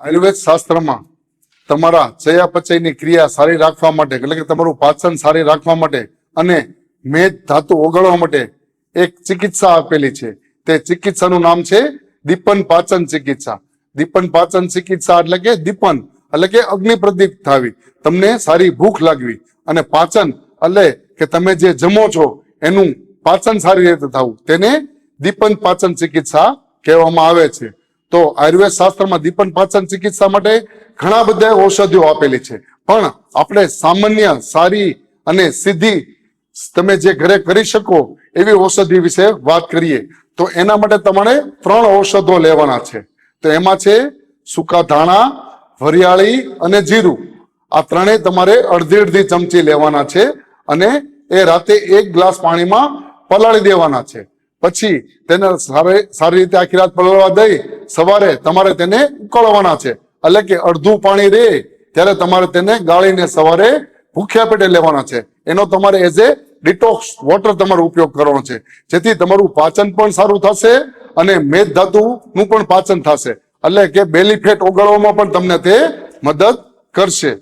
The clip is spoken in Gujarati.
આયુર્વેદ શાસ્ત્રમાં તમારા ચયાપચયની ક્રિયા સારી રાખવા માટે, એટલે કે તમારું પાચન સારી રાખવા માટે અને મેદ ધાતુ ઓગળવા માટે એક ચિકિત્સા આપેલી છે. તે ચિકિત્સાનું નામ છે દીપન પાચન ચિકિત્સા. દીપન પાચન ચિકિત્સા એટલે કે દીપન, એટલે કે અગ્નિ પ્રદીપ થાવી. તમને સારી ભૂખ લાગવી અને પાચન, એટલે કે તમે જે જમો છો એનું પાચન સારી રીતે થવું. તેને દીપન પાચન ચિકિત્સા કહેવામાં આવે છે. તો આયુર્વેદ શાસ્ત્રમાં દીપન પાચન ચિકિત્સા માટે ઘણા બધા ઔષધિઓ આપેલી છે. પણ આપણે સામાન્ય, સારી અને સીધી તમે જે ઘરે કરી શકો એવી ઔષધિ વિશે વાત કરીએ, તો એના માટે તમારે ત્રણ ઔષધો લેવાના છે. તો એમાં છે સૂકા ધાણા, વરિયાળી અને જીરું. આ ત્રણેય તમારે અડધી અડધી ચમચી લેવાના છે અને એ રાતે એક ગ્લાસ પાણીમાં પલાળી દેવાના છે. પછી તેને સારી રીતે આખી રાત પલળવા દઈ સવારે તમારે તેને ઉકળવાના છે. એટલે કે અડધું પાણી રહે ત્યારે તમારે તેને ગાળીને સવારે ભૂખ્યા પેટે લેવાના છે. એનો તમારે એઝ એ ડિટોક્સ વોટર તમારો ઉપયોગ કરવાનો છે. જેથી તમારું પાચન પણ સારું થશે અને મેદ ધાતુનું પણ પાચન થશે. એટલે કે બેલી ફેટ ઓગાળવામાં પણ તમને તે મદદ કરશે.